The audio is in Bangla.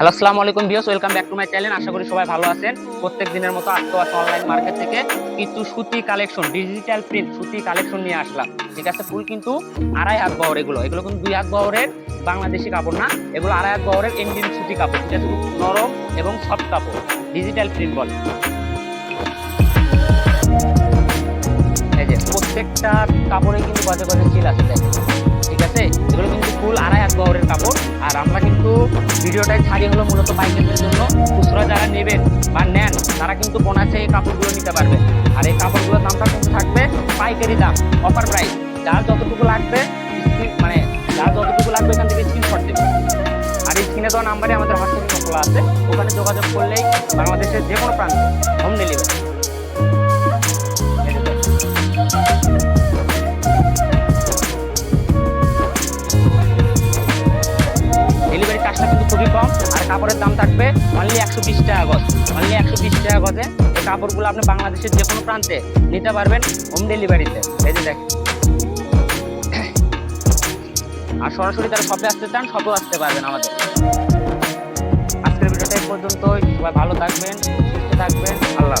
হ্যালো আসসালামু আলাইকুম views welcome back to my channel আশা করি সবাই ভালো আছেন। প্রত্যেক দিনের মতো আজকে আছে অনলাইন মার্কেট থেকে। কিছু সুতি কালেকশন ডিজিটাল প্রিন্ট সুতি কালেকশন নিয়ে আসলাম। ঠিক আছে? ফুল কিন্তু আড়াই হাত বহর এগুলো। এগুলো কিন্তু দুই হাত বহরের বাংলাদেশি কাপড় না। এগুলো আড়াই হাত বহরের ইন্ডিয়ান সুতি কাপড়। ঠিক আছে? নরম এবং সফট কাপড়। ডিজিটাল প্রিন্ট বলে। এই যে প্রত্যেকটা কাপড়ে কিন্তু গজে গজে চিল আছে দেখেন। কাপড় আর আমরা কিন্তু ভিডিওটাই ছাড়ি হলো মূলত পাইকারদের জন্য। খুচরা যারা নেবেন বা নেন, তারা কিন্তু বোনাসে এই কাপড়গুলো নিতে পারবে। আর এই কাপড়গুলোর দামটা কিন্তু থাকবে পাইকারি দাম অফার প্রাইস যার যতটুকু লাগবে মানে যার যতটুকু লাগবে এখান থেকে স্ক্রিনশট দেবে। আর এই স্ক্রিনে দেওয়া নাম্বারে আমাদের হোয়াটসঅ্যাপ খোলা আছে। ওখানে যোগাযোগ করলেই বাংলাদেশের যে কোনো প্রান্তে হোম ডেলিভারি কাপড়ের দাম থাকবে অনলি একশো বিশ টাকা গজ। অনলি একশো বিশ টাকা গজে এই কাপড়গুলো আপনি বাংলাদেশের যে কোনো প্রান্তে নিতে পারবেন হোম ডেলিভারিতে এই যে দেখেন। আর সরাসরি তারা শপে আসতে চান শপেও আসতে পারবেন আমাদের। আজকের ভিডিওটা পর্যন্তই। সবাই ভালো থাকবেন, সুস্থ থাকবেন। আল্লাহ।